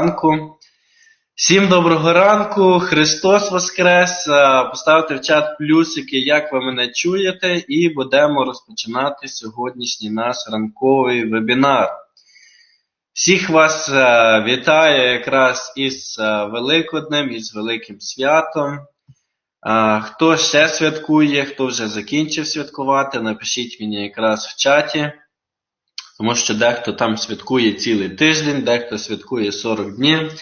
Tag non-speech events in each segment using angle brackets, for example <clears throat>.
ранку. Всім доброго ранку, Христос Воскрес! Е, Поставте в чат плюсики, як ви мене чуєте, і будемо розпочинати сьогоднішній наш ранковий вебінар. Всіх вас е, вітаю якраз із е, Великоднем, із Великим Святом. Хто ще святкує, хто вже закінчив святкувати, напишіть мені якраз в чаті. Тому що дехто там святкує цілий тиждень, дехто святкує 40 днів,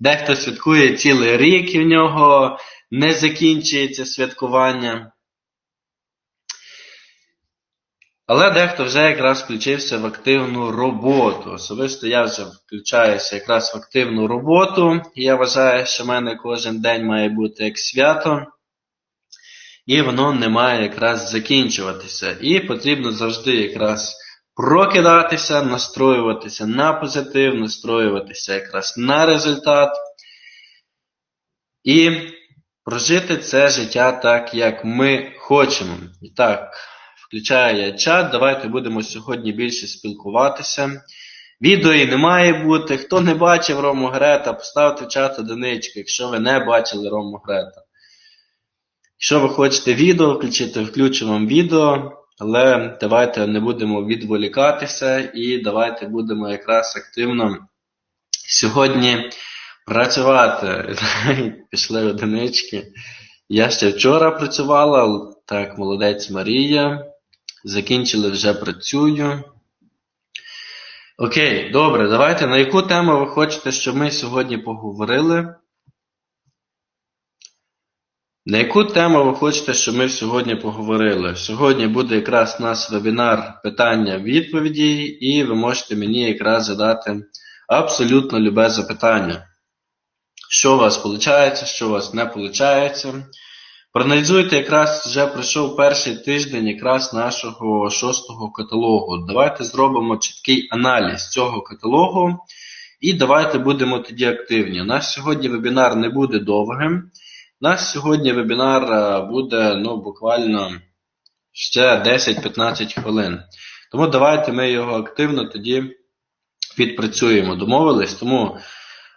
дехто святкує цілий рік і в нього не закінчується святкування. Але дехто вже якраз включився в активну роботу. Особисто я вже включаюся якраз в активну роботу. І я вважаю, що в мене кожен день має бути як свято. І воно не має якраз закінчуватися. І потрібно завжди якраз прокидатися, настроюватися на позитив, настроюватися якраз на результат. І прожити це життя так, як ми хочемо. І так, включаю я чат. Давайте будемо сьогодні більше спілкуватися. Відео і не має бути. Хто не бачив Рому Грета, поставте в чат одиничку, якщо ви не бачили Рому Грета. Якщо ви хочете відео включити, включу вам відео, але давайте не будемо відволікатися і давайте будемо якраз активно сьогодні працювати. <laughs> Пішли одинички. Я ще вчора працювала, так, молодець Марія. Закінчили вже працюю. Окей, добре, давайте. На яку тему ви хочете, щоб ми сьогодні поговорили? На яку тему ви хочете, щоб ми сьогодні поговорили? Сьогодні буде якраз у нас вебінар питання-відповіді, і ви можете мені якраз задати абсолютно любе запитання. Що у вас виходить, що у вас не виходить. Проаналізуйте, якраз вже пройшов перший тиждень якраз нашого шостого каталогу. Давайте зробимо чіткий аналіз цього каталогу. І давайте будемо тоді активні. У нас сьогодні вебінар не буде довгим. У нас сьогодні вебінар е, буде ну, буквально ще 10-15 хвилин. Тому давайте ми його активно тоді відпрацюємо. Домовились? Тому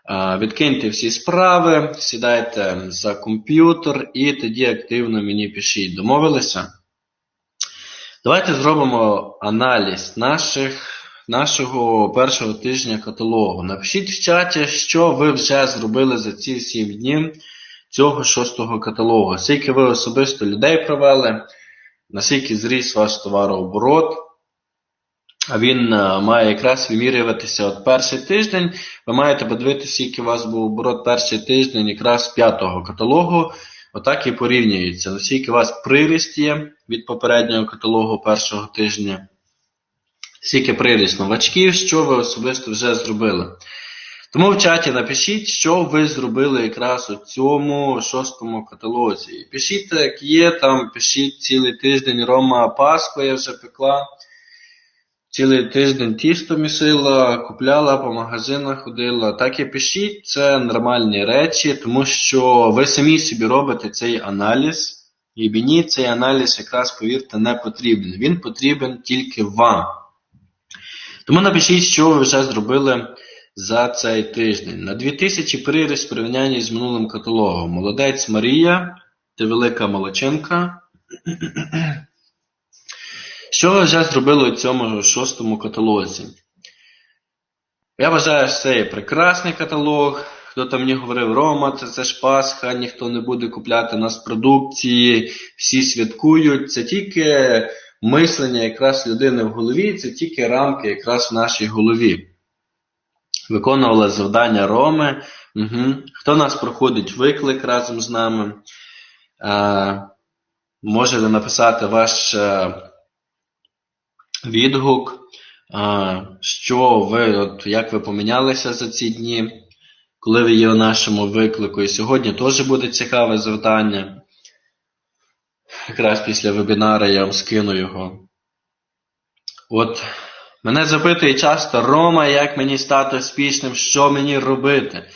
е, відкиньте всі справи, сідайте за комп'ютер і тоді активно мені пишіть. Домовилися? Давайте зробимо аналіз наших, нашого першого тижня каталогу. Напишіть в чаті, що ви вже зробили за ці 7 днів цього шостого каталогу. Скільки ви особисто людей провели, наскільки зріс ваш товарооборот. А він е, має якраз вимірюватися от перший тиждень. Ви маєте подивитися, скільки у вас був оборот перший тиждень якраз п'ятого каталогу. Отак і порівнюється. Наскільки у вас приріст є від попереднього каталогу першого тижня. Скільки приріст новачків, що ви особисто вже зробили. Тому в чаті напишіть, що ви зробили якраз у цьому шостому каталозі. Пишіть, як є, там пишіть цілий тиждень Рома Пасху я вже пекла. Цілий тиждень тісто місила, купляла, по магазинах ходила. Так і пишіть, це нормальні речі, тому що ви самі собі робите цей аналіз. І мені цей аналіз якраз, повірте, не потрібен. Він потрібен тільки вам. Тому напишіть, що ви вже зробили за цей тиждень. На 2000 приріст в порівнянні з минулим каталогом. Молодець Марія, ти велика молодчинка. <clears throat> Що ви вже зробили у цьому шостому каталозі? Я вважаю, що це є прекрасний каталог. Хто там мені говорив, Рома, це, це ж Пасха, ніхто не буде купляти нас продукції, всі святкують. Це тільки мислення якраз людини в голові, це тільки рамки якраз в нашій голові. Виконували завдання Роми. Угу. Хто нас проходить виклик разом з нами? Е, Можете написати ваш е, відгук, е, що ви, от, як ви помінялися за ці дні, коли ви є у нашому виклику. І сьогодні теж буде цікаве завдання. Якраз після вебінару я вам скину його. От Мене запитує часто Рома, як мені стати успішним, що мені робити.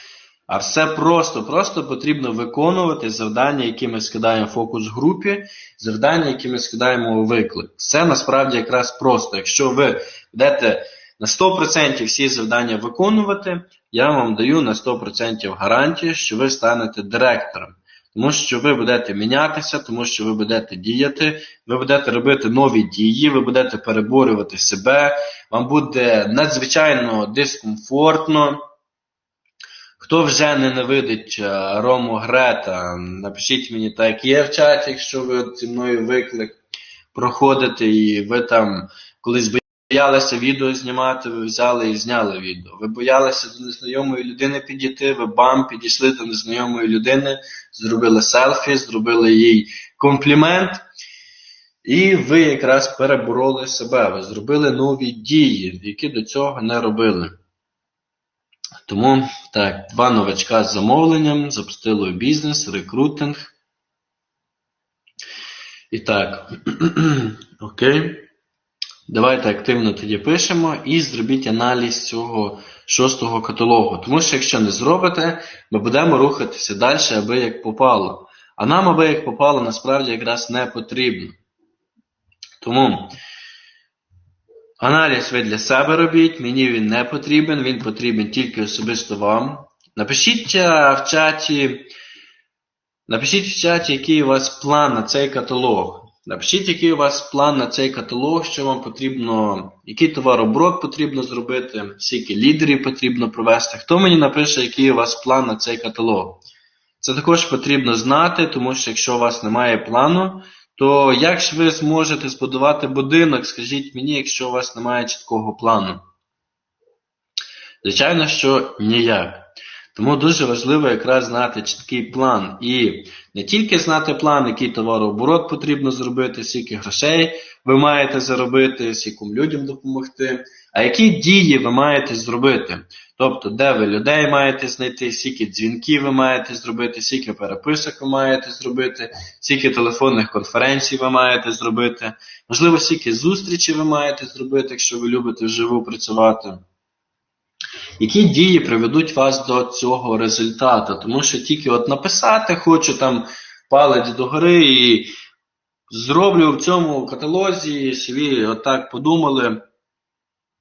А все просто, просто потрібно виконувати завдання, які ми скидаємо в фокус групі, завдання, які ми скидаємо у виклик. Все насправді якраз просто. Якщо ви будете на 100% всі завдання виконувати, я вам даю на 100% гарантію, що ви станете директором. Тому що ви будете мінятися, тому що ви будете діяти, ви будете робити нові дії, ви будете переборювати себе, вам буде надзвичайно дискомфортно. Хто вже ненавидить е, Рому Грета, напишіть мені так, є в чаті, якщо ви зі мною виклик проходите, і ви там колись боялися відео знімати, ви взяли і зняли відео. Ви боялися до незнайомої людини підійти, ви бам, підійшли до незнайомої людини, зробили селфі, зробили їй комплімент. І ви якраз перебороли себе, ви зробили нові дії, які до цього не робили. Тому так, два новачка з замовленням, запустили бізнес, рекрутинг. І так, <clears throat> окей. Давайте активно тоді пишемо і зробіть аналіз цього шостого каталогу. Тому що якщо не зробите, ми будемо рухатися далі, аби як попало. А нам, аби як попало, насправді якраз не потрібно. Тому аналіз ви для себе робіть, мені він не потрібен, він потрібен тільки особисто вам. Напишіть е, в чаті, напишіть в чаті, який у вас план на цей каталог. Напишіть, який у вас план на цей каталог, що вам потрібно, який товарооборот потрібно зробити, скільки лідерів потрібно провести. Хто мені напише, який у вас план на цей каталог? Це також потрібно знати, тому що якщо у вас немає плану, то як ж ви зможете збудувати будинок, скажіть мені, якщо у вас немає чіткого плану? Звичайно, що ніяк. Тому дуже важливо якраз знати чіткий план. І не тільки знати план, який товарооборот потрібно зробити, скільки грошей ви маєте заробити, скільком людям допомогти, а які дії ви маєте зробити. Тобто, де ви людей маєте знайти, скільки дзвінків ви маєте зробити, скільки переписок ви маєте зробити, скільки телефонних конференцій ви маєте зробити, можливо, скільки зустрічей ви маєте зробити, якщо ви любите вживу працювати. Які дії приведуть вас до цього результату? Тому що тільки от написати хочу там палець догори і зроблю в цьому каталозі собі отак подумали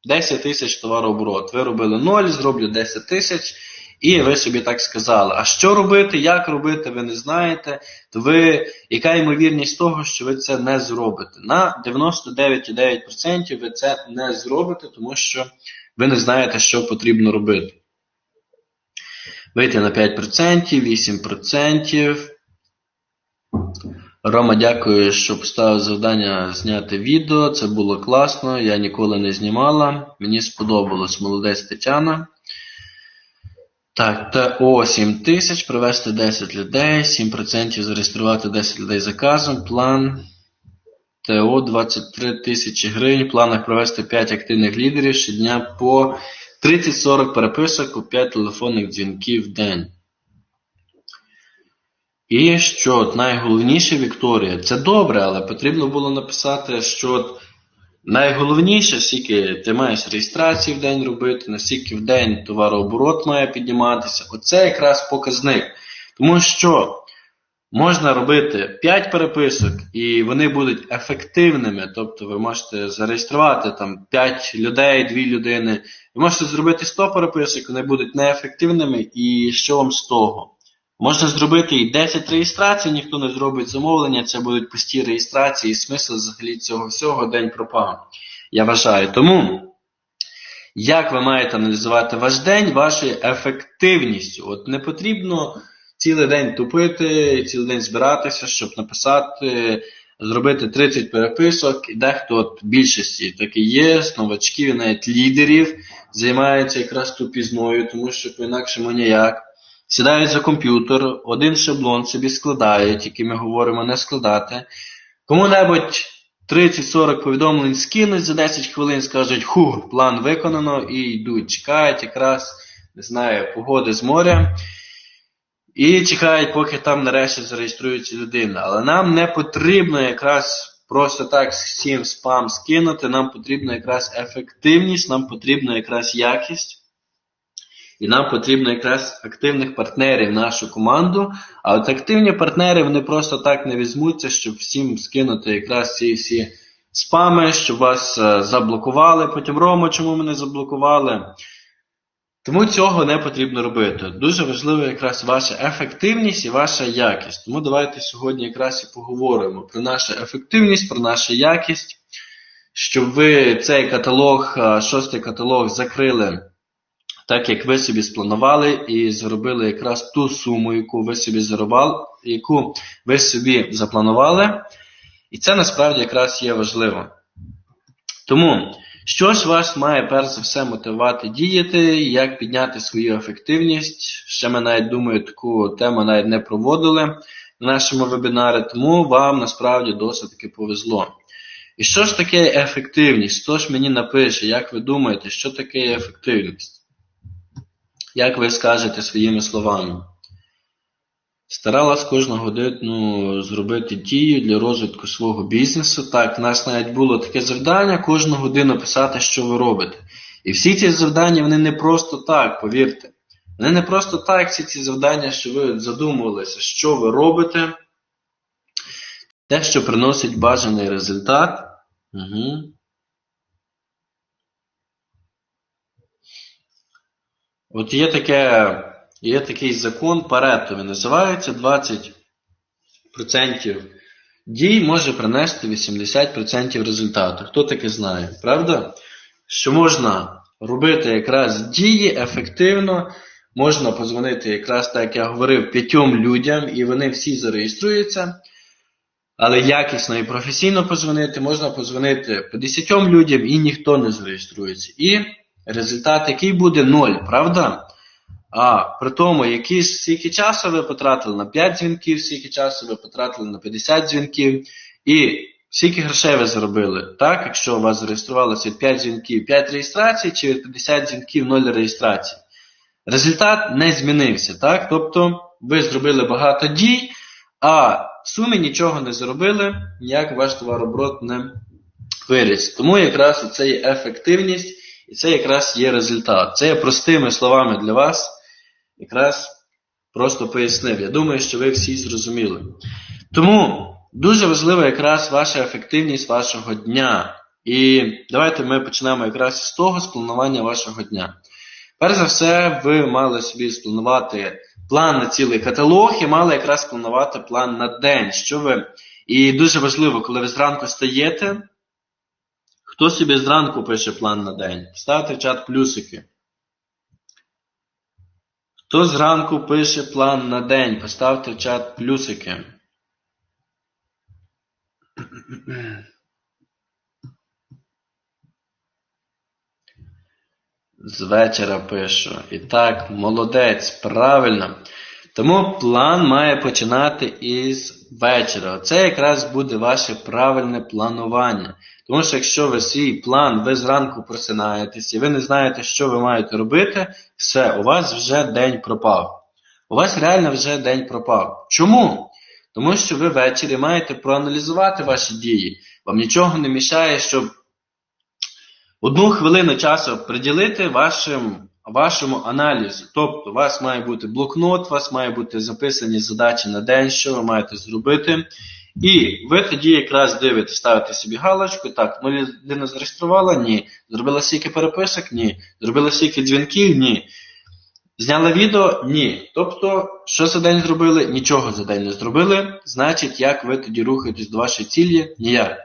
10 тисяч товарооборот. Ви робили 0, зроблю 10 тисяч. І ви собі так сказали. А що робити, як робити, ви не знаєте, то ви, яка ймовірність того, що ви це не зробите? На 99,9% ви це не зробите, тому що ви не знаєте, що потрібно робити. Вийти на 5%, 8%. Рома, дякую, що поставив завдання зняти відео. Це було класно. Я ніколи не знімала. Мені сподобалось молодець Тетяна. Так, ТО 7 тисяч, привести 10 людей, 7% зареєструвати 10 людей заказом. План ТО 23 тисячі гривень. В планах провести 5 активних лідерів щодня по 30-40 переписок у 5 телефонних дзвінків в день. І що найголовніше, Вікторія, це добре, але потрібно було написати, що найголовніше, скільки ти маєш реєстрації в день робити, наскільки в день товарооборот має підніматися. Оце якраз показник. Тому що можна робити 5 переписок, і вони будуть ефективними. Тобто ви можете зареєструвати там 5 людей, 2 людини. Ви можете зробити 100 переписок, вони будуть неефективними, і що вам з того? Можна зробити і 10 реєстрацій, ніхто не зробить замовлення, це будуть пусті реєстрації, і смисл взагалі цього всього день пропав. Я вважаю. Тому, як ви маєте аналізувати ваш день вашою ефективністю? От не потрібно цілий день тупити, цілий день збиратися, щоб написати, зробити 30 переписок, і дехто от більшості таки є, новачків, навіть лідерів, займаються якраз тупізною, тому що по-інакшому ніяк. Сідають за комп'ютер, один шаблон собі складають, який ми говоримо не складати. Кому-небудь 30-40 повідомлень скинуть за 10 хвилин, скажуть, ху, план виконано, і йдуть, чекають якраз, не знаю, погоди з моря. І чекають, поки там нарешті зареєструється людина. Але нам не потрібно якраз просто так всім спам скинути, нам потрібна якраз ефективність, нам потрібна якраз якість. І нам потрібно якраз активних партнерів в нашу команду. А от активні партнери вони просто так не візьмуться, щоб всім скинути якраз ці всі спами, щоб вас е, заблокували. Потім Рома, чому мене заблокували. Тому цього не потрібно робити. Дуже важлива якраз ваша ефективність і ваша якість. Тому давайте сьогодні якраз і поговоримо про нашу ефективність, про нашу якість, щоб ви цей каталог, шостий каталог закрили так, як ви собі спланували, і зробили якраз ту суму, яку ви собі зарубали, яку ви собі запланували. І це насправді якраз є важливо. Тому, що ж вас має перш за все мотивувати діяти, як підняти свою ефективність? Ще ми навіть думаю, таку тему навіть не проводили на нашому вебінарі, тому вам насправді досить таки повезло. І що ж таке ефективність? Хто ж мені напише, як ви думаєте, що таке ефективність? Як ви скажете своїми словами? Старалась кожну годину зробити дію для розвитку свого бізнесу. Так, в нас навіть було таке завдання кожну годину писати, що ви робите. І всі ці завдання, вони не просто так, повірте. Вони не просто так, всі ці завдання, що ви задумувалися, що ви робите. Те, що приносить бажаний результат. Угу. От є таке, є такий закон Парето, він називається 20% дій може принести 80% результату. Хто таке знає, правда? Що можна робити якраз дії ефективно, можна позвонити якраз так, як я говорив, п'ятьом людям, і вони всі зареєструються. Але якісно і професійно позвонити, можна позвонити по 10 людям і ніхто не зареєструється. І результат який буде 0, правда? А при тому, які, скільки часу ви потратили на 5 дзвінків, скільки часу ви потратили на 50 дзвінків, і скільки грошей ви заробили. Так, якщо у вас зареєструвалося від 5 дзвінків 5 реєстрацій, чи від 50 дзвінків 0 реєстрацій. Результат не змінився. так? Тобто ви зробили багато дій, а в сумі нічого не заробили, ніяк ваш товарооборот не виріс. Тому якраз це є ефективність. І це якраз є результат. Це я простими словами для вас якраз просто пояснив. Я думаю, що ви всі зрозуміли. Тому дуже важлива якраз ваша ефективність вашого дня. І давайте ми почнемо якраз з того спланування вашого дня. Перш за все, ви мали собі спланувати план на цілий каталог і мали якраз спланувати план на день. Що ви... І дуже важливо, коли ви зранку стаєте. Хто собі зранку пише план на день? Ставте в чат плюсики. Хто зранку пише план на день? Поставте в чат плюсики. З вечора пишу. І так, молодець, правильно. Тому план має починати із вечора. Це якраз буде ваше правильне планування. Тому що якщо ви свій план, ви зранку просинаєтесь і ви не знаєте, що ви маєте робити, все, у вас вже день пропав. У вас реально вже день пропав. Чому? Тому що ви ввечері маєте проаналізувати ваші дії. Вам нічого не мішає, щоб одну хвилину часу приділити вашим, вашому аналізу. Тобто, у вас має бути блокнот, у вас має бути записані задачі на день, що ви маєте зробити. І ви тоді якраз дивитесь, ставите собі галочку, так, ну людина зареєструвала? Ні. Зробила стільки переписок? Ні. Зробила стільки дзвінків? Ні. Зняла відео? Ні. Тобто, що за день зробили? Нічого за день не зробили. Значить, як ви тоді рухаєтесь до вашої цілі? Ніяк.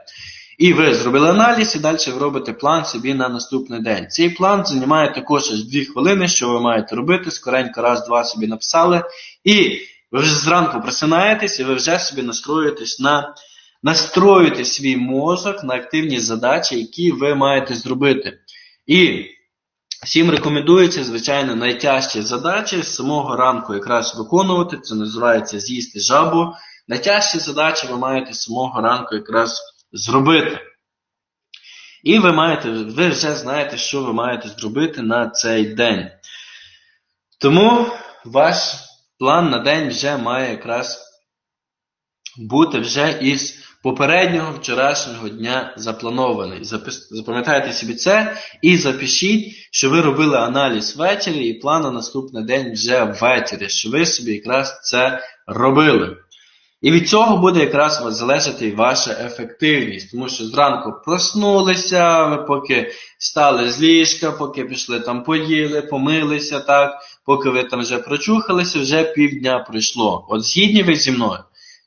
І ви зробили аналіз, і далі ви робите план собі на наступний день. Цей план займає також аж 2 хвилини, що ви маєте робити. Скоренько раз-два собі написали. І ви вже зранку просинаєтесь і ви вже собі настроюєтесь на настроюєте свій мозок на активні задачі, які ви маєте зробити. І всім рекомендується, звичайно, найтяжчі задачі з самого ранку якраз виконувати. Це називається з'їсти жабу. Найтяжчі задачі ви маєте з самого ранку якраз зробити. І ви маєте, ви вже знаєте, що ви маєте зробити на цей день. Тому ваш план на день вже має якраз бути вже із попереднього вчорашнього дня запланований. Запам'ятайте собі це і запишіть, що ви робили аналіз ввечері і план на наступний день вже ввечері, що ви собі якраз це робили. І від цього буде якраз залежати і ваша ефективність, тому що зранку проснулися, ви поки стали з ліжка, поки пішли там поїли, помилися, так, поки ви там вже прочухалися, вже півдня пройшло. От згідні ви зі мною.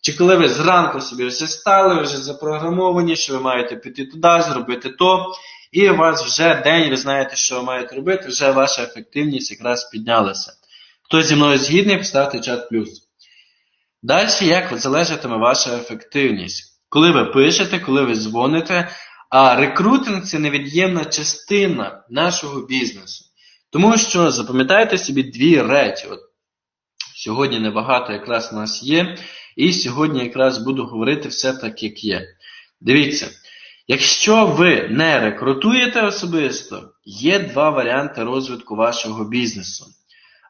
Чи коли ви зранку собі вже стали, ви вже запрограмовані, що ви маєте піти туди, зробити то, і у вас вже день, ви знаєте, що ви маєте робити, вже ваша ефективність якраз піднялася. Хто зі мною згідний, поставте чат плюс. Далі, як залежатиме ваша ефективність? Коли ви пишете, коли ви дзвоните, а рекрутинг це невід'ємна частина нашого бізнесу. Тому що запам'ятайте собі дві речі. От Сьогодні небагато якраз у нас є, і сьогодні якраз буду говорити все так, як є. Дивіться, якщо ви не рекрутуєте особисто, є два варіанти розвитку вашого бізнесу.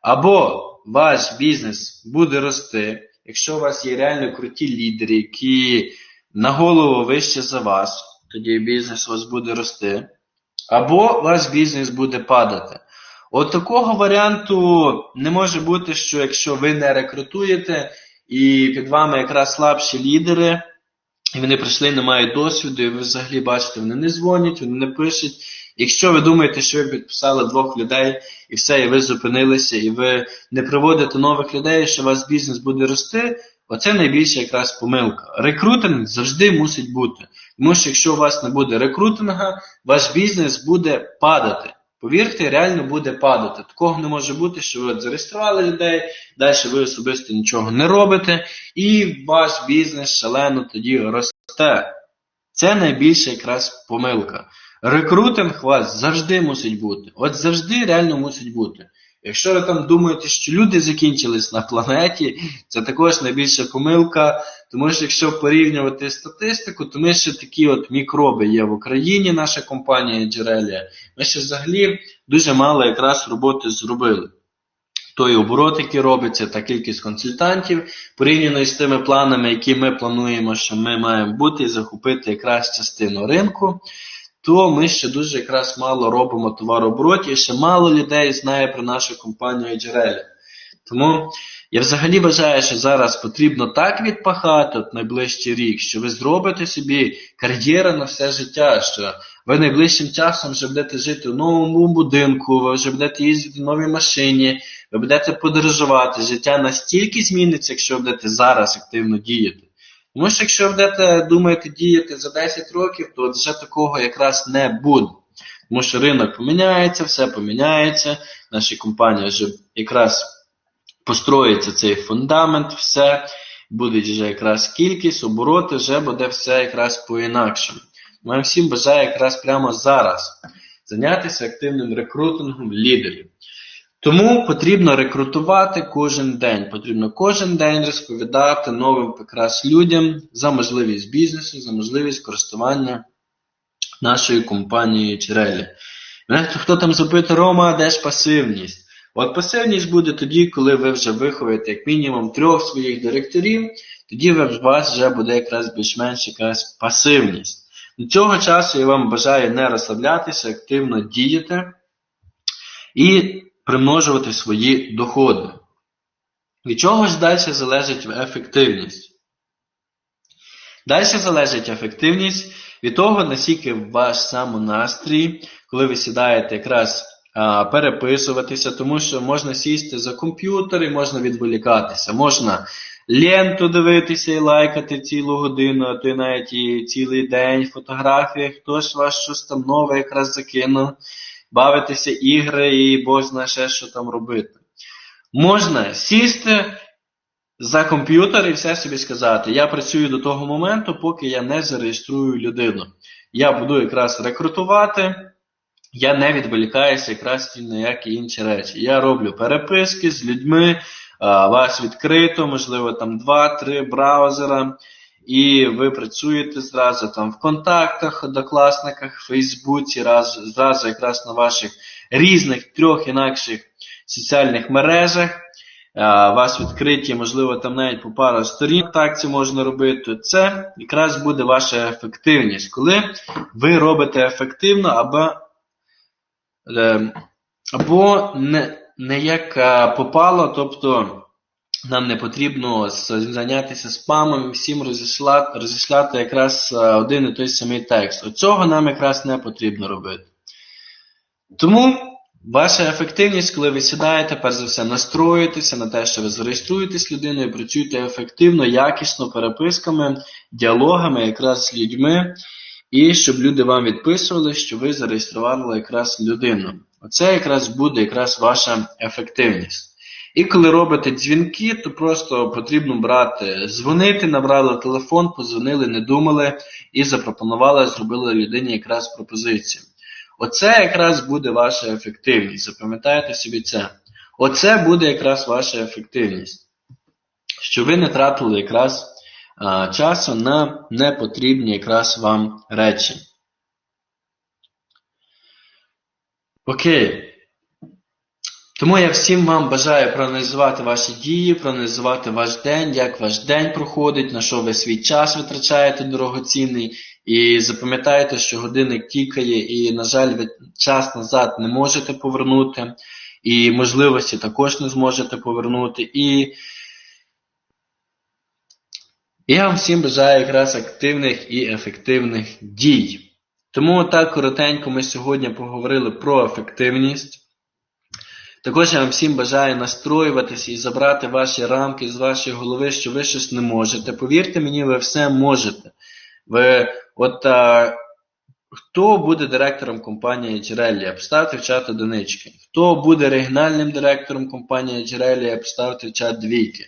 Або ваш бізнес буде рости, якщо у вас є реально круті лідери, які на голову вище за вас, тоді бізнес у вас буде рости. Або ваш бізнес буде падати. От такого варіанту не може бути, що якщо ви не рекрутуєте, і під вами якраз слабші лідери, і вони прийшли, не мають досвіду, і ви взагалі бачите, вони не дзвонять, вони не пишуть. Якщо ви думаєте, що ви підписали двох людей, і все, і ви зупинилися, і ви не приводите нових людей, що у вас бізнес буде рости, оце найбільша якраз помилка. Рекрутинг завжди мусить бути. Тому що якщо у вас не буде рекрутинга, ваш бізнес буде падати. Повірте, реально буде падати. Такого не може бути, що ви зареєстрували людей, далі ви особисто нічого не робите, і ваш бізнес шалено тоді росте. Це найбільша якраз помилка. Рекрутинг у вас завжди мусить бути. От завжди реально мусить бути. Якщо ви там думаєте, що люди закінчились на планеті, це також найбільша помилка. Тому що якщо порівнювати статистику, то ми ще такі от мікроби є в Україні, наша компанія Джерелія. Ми ще взагалі дуже мало якраз роботи зробили. Той оборот, який робиться, та кількість консультантів, порівняно з тими планами, які ми плануємо, що ми маємо бути і захопити якраз частину ринку, то ми ще дуже якраз мало робимо товарооборотів, і ще мало людей знає про нашу компанію Джерелі. Тому я взагалі вважаю, що зараз потрібно так відпахати от найближчий рік, що ви зробите собі кар'єру на все життя, що ви найближчим часом вже будете жити в новому будинку, ви вже будете їздити в новій машині, ви будете подорожувати. Життя настільки зміниться, якщо будете зараз активно діяти. Тому що якщо будете думаєте діяти за 10 років, то вже такого якраз не буде. Тому що ринок поміняється, все поміняється, наші компанії вже якраз построїться цей фундамент, все, буде вже якраз кількість, обороти, вже буде все якраз по-інакшому. Ми всім бажаю якраз прямо зараз зайнятися активним рекрутингом лідерів. Тому потрібно рекрутувати кожен день. Потрібно кожен день розповідати новим якраз людям за можливість бізнесу, за можливість користування нашою компанією Чирелі. Мене хто там запитує, Рома, де ж пасивність? От пасивність буде тоді, коли ви вже виховуєте як мінімум трьох своїх директорів, тоді у вас вже буде якраз більш-менш якась пасивність. До цього часу я вам бажаю не розслаблятися, активно діяти і примножувати свої доходи. Від чого ж далі залежить ефективність? Далі залежить ефективність від того, наскільки ваш самонастрій, коли ви сідаєте якраз переписуватися, тому що можна сісти за комп'ютер і можна відволікатися. Можна ленту дивитися і лайкати цілу годину, а й навіть і цілий день в фотографіях, хтось вас щось там нове якраз закинув, бавитися ігри і Бог знає ще, що там робити. Можна сісти за комп'ютер і все собі сказати, я працюю до того моменту, поки я не зареєструю людину. Я буду якраз рекрутувати, я не відволікаюся якраз ні на які інші речі. Я роблю переписки з людьми, вас відкрито, можливо, там 2-3 браузера, і ви працюєте зразу там в контактах, однокласниках, Фейсбуці, раз, зразу якраз на ваших різних трьох інакших соціальних мережах. А, вас відкриті, можливо, там навіть по пару сторін так це можна робити. Це якраз буде ваша ефективність, коли ви робите ефективно або, е, або не, не як е, попало, тобто нам не потрібно зайнятися спамом і всім розіслати, розіслати якраз е, один і той самий текст. Оцього нам якраз не потрібно робити. Тому ваша ефективність, коли ви сідаєте, перш за все, настроїтеся на те, що ви зареєструєтесь людиною, працюєте ефективно, якісно переписками, діалогами якраз з людьми, і щоб люди вам відписували, що ви зареєстрували якраз людину. Оце якраз буде якраз ваша ефективність. І коли робите дзвінки, то просто потрібно брати, дзвонити, набрали телефон, позвонили, не думали і запропонували, зробили людині якраз пропозицію. Оце якраз буде ваша ефективність. Запам'ятайте собі це. Оце буде якраз ваша ефективність. Що ви не тратили якраз а, часу на непотрібні якраз вам речі. Окей. Тому я всім вам бажаю проаналізувати ваші дії, проаналізувати ваш день, як ваш день проходить, на що ви свій час витрачаєте дорогоцінний. І запам'ятайте, що годинник тікає, і, на жаль, ви час назад не можете повернути, і можливості також не зможете повернути. І я вам всім бажаю якраз активних і ефективних дій. Тому так коротенько ми сьогодні поговорили про ефективність. Також я вам всім бажаю настроюватися і забрати ваші рамки з вашої голови, що ви щось не можете. Повірте мені, ви все можете. Ви, от а, Хто буде директором компанії Джерелія? Поставте в чат одинички. Хто буде регіональним директором компанії Джерелія? Поставте в чат двійки.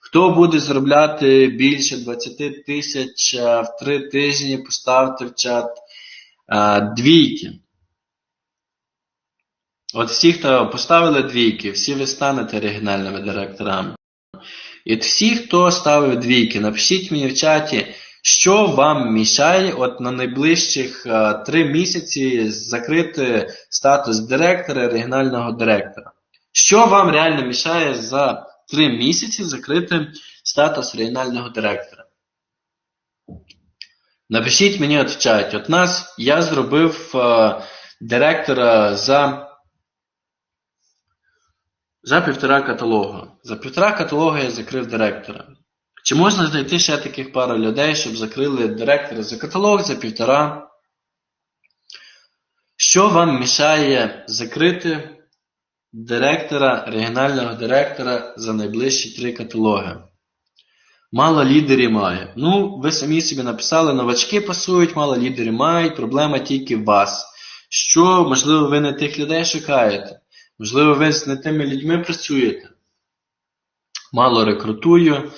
Хто буде заробляти більше 20 тисяч в три тижні? Поставте в чат а, двійки. От всі, хто поставили двійки, всі ви станете регіональними директорами. І всі, хто ставив двійки, напишіть мені в чаті, що вам мішає от на найближчих а, три місяці закрити статус директора регіонального директора. Що вам реально мішає за три місяці закрити статус регіонального директора? Напишіть мені от в чаті. От нас я зробив а, директора за. За півтора каталога. За півтора каталога я закрив директора. Чи можна знайти ще таких пару людей, щоб закрили директора за каталог за півтора? Що вам мішає закрити директора, регіонального директора за найближчі три каталоги? Мало лідерів має. Ну, ви самі собі написали, новачки пасують, мало лідерів мають, проблема тільки в вас. Що, можливо, ви не тих людей шукаєте? Можливо, ви з не тими людьми працюєте. Мало рекрутую.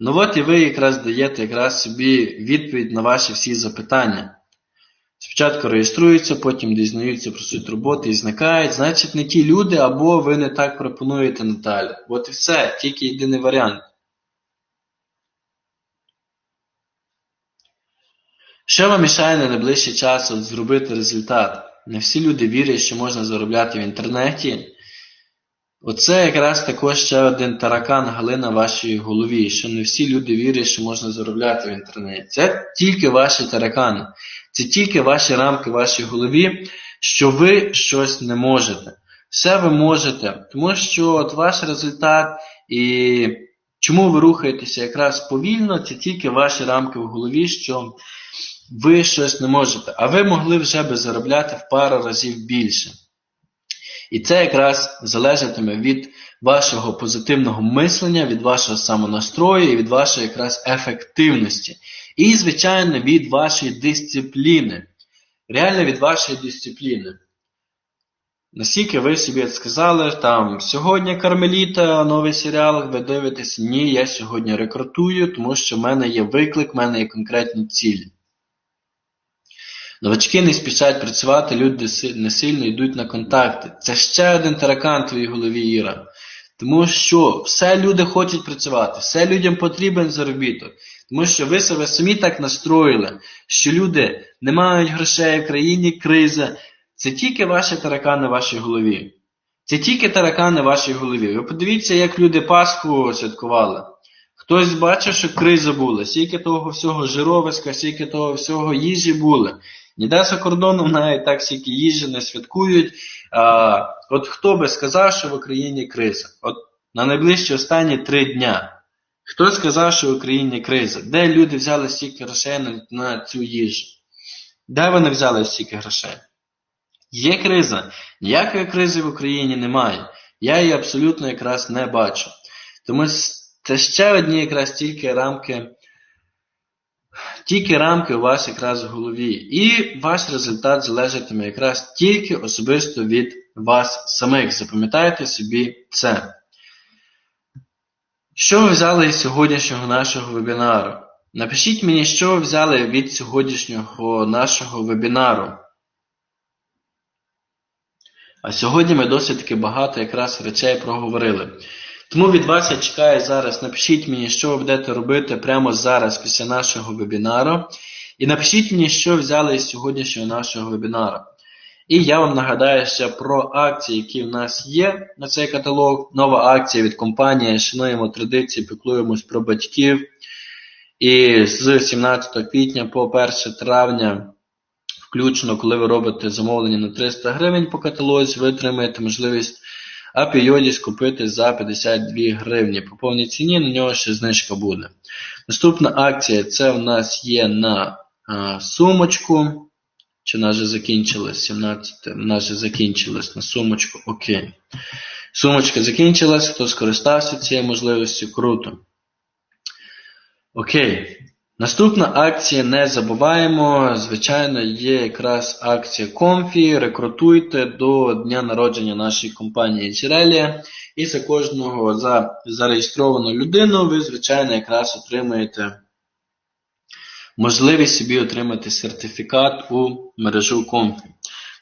Ну от і ви якраз даєте якраз собі відповідь на ваші всі запитання. Спочатку реєструються, потім дізнаються про суть роботи і зникають. Значить, не ті люди, або ви не так пропонуєте Наталі. От і все, тільки єдиний варіант. Що вам мішає на найближчий час от зробити результат? Не всі люди вірять, що можна заробляти в інтернеті. Оце якраз також ще один таракан Галина в вашій голові, що не всі люди вірять, що можна заробляти в інтернеті. Це тільки ваші таракани, це тільки ваші рамки в вашій голові, що ви щось не можете. Все ви можете, тому що от ваш результат і чому ви рухаєтеся якраз повільно, це тільки ваші рамки в голові, що ви щось не можете, а ви могли вже би заробляти в пару разів більше. І це якраз залежатиме від вашого позитивного мислення, від вашого самонастрою і від вашої якраз ефективності. І, звичайно, від вашої дисципліни. Реально від вашої дисципліни. Наскільки ви собі сказали, там сьогодні Кармеліта, новий серіал, ви дивитесь, ні, я сьогодні рекрутую, тому що в мене є виклик, в мене є конкретні цілі. Новачки не спішать працювати, люди не сильно йдуть на контакти. Це ще один таракан в твоїй голові, Іра. Тому що все люди хочуть працювати, все людям потрібен заробіток. Тому що ви себе самі так настроїли, що люди не мають грошей в країні криза. Це тільки ваші таракани в вашій голові. Це тільки таракани в вашій голові. Ви подивіться, як люди Пасху святкували. Хтось бачив, що криза була, скільки того всього жировиська, скільки того всього їжі були. Ніде за кордоном навіть так стільки їжі не святкують. А, От хто би сказав, що в Україні криза? От на найближчі останні три дня. Хто сказав, що в Україні криза? Де люди взяли стільки грошей на, на цю їжу? Де вони взяли стільки грошей? Є криза. Ніякої кризи в Україні немає. Я її абсолютно якраз не бачу. Тому це ще одні якраз тільки рамки, тільки рамки у вас якраз в голові. І ваш результат залежатиме якраз тільки особисто від вас самих. Запам'ятайте собі це. Що ви взяли із сьогоднішнього нашого вебінару? Напишіть мені, що ви взяли від сьогоднішнього нашого вебінару. А сьогодні ми досить таки багато якраз речей проговорили. Тому від вас я чекаю зараз. Напишіть мені, що ви будете робити прямо зараз після нашого вебінару. І напишіть мені, що взяли із сьогоднішнього нашого вебінару. І я вам нагадаю ще про акції, які в нас є на цей каталог. Нова акція від компанії Шануємо традиції, піклуємось про батьків. І з 17 квітня по 1 травня, включно, коли ви робите замовлення на 300 гривень по каталозі, ви отримаєте можливість апіодіс купити за 52 гривні. По повній ціні на нього ще знижка буде. Наступна акція це в нас є на а, сумочку. Чи вона вже закінчилась? 17. Вона вже закінчилась на сумочку. Окей. Сумочка закінчилась. Хто скористався цією можливістю? Круто. Окей. Наступна акція не забуваємо. Звичайно, є якраз акція Комфі. Рекрутуйте до дня народження нашої компанії Джерелія. І за кожного за зареєстровану людину ви, звичайно, якраз отримаєте можливість собі отримати сертифікат у мережу Комфі.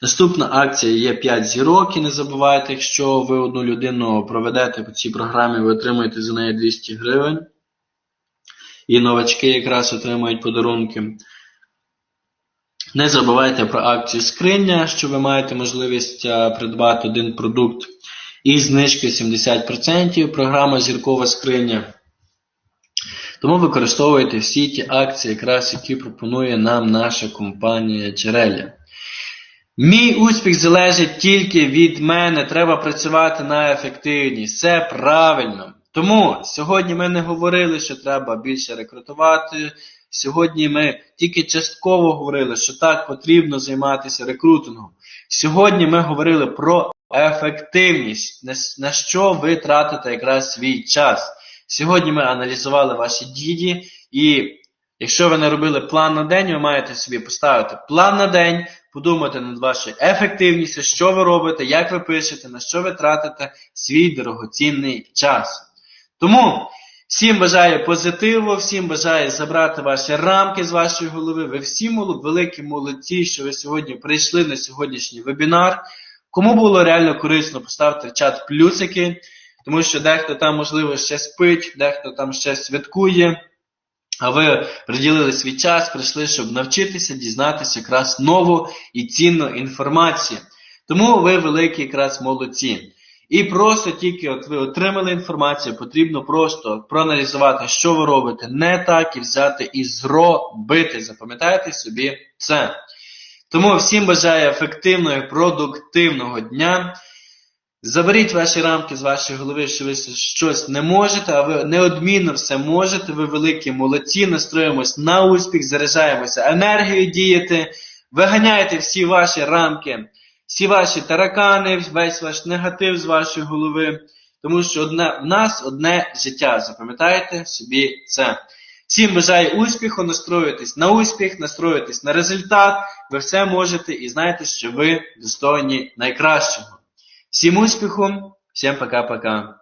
Наступна акція є 5 зірок, і не забувайте, якщо ви одну людину проведете по цій програмі, ви отримаєте за неї 200 гривень. І новачки якраз отримують подарунки. Не забувайте про акцію скриня, що ви маєте можливість придбати один продукт і знижки 70%. Програма Зіркова скриня. Тому використовуйте всі ті акції, якраз які пропонує нам наша компанія Джерелля. Мій успіх залежить тільки від мене. Треба працювати на ефективність. Все правильно. Тому сьогодні ми не говорили, що треба більше рекрутувати. Сьогодні ми тільки частково говорили, що так потрібно займатися рекрутингом. Сьогодні ми говорили про ефективність, на що ви тратите якраз свій час. Сьогодні ми аналізували ваші дії, і якщо ви не робили план на день, ви маєте собі поставити план на день, подумати над вашою ефективністю, що ви робите, як ви пишете, на що ви тратите свій дорогоцінний час. Тому всім бажаю позитиву, всім бажаю забрати ваші рамки з вашої голови. Ви всі великі молодці, що ви сьогодні прийшли на сьогоднішній вебінар. Кому було реально корисно, поставте в чат плюсики, тому що дехто там, можливо, ще спить, дехто там ще святкує. А ви приділили свій час, прийшли, щоб навчитися, дізнатися якраз нову і цінну інформацію. Тому ви великі якраз молодці. І просто тільки от ви отримали інформацію, потрібно просто проаналізувати, що ви робите не так і взяти і зробити. Запам'ятайте собі це. Тому всім бажаю ефективного і продуктивного дня. Заберіть ваші рамки з вашої голови, що ви щось не можете, а ви неодмінно все можете. Ви великі молодці, настроїмось на успіх, заряджаємося енергією діяти, виганяйте всі ваші рамки всі ваші таракани, весь ваш негатив з вашої голови. Тому що одне, в нас одне життя. Запам'ятайте собі це. Всім бажаю успіху, настроюйтесь на успіх, настроюйтесь на результат. Ви все можете і знаєте, що ви достойні найкращого. Всім успіху, всім пока-пока.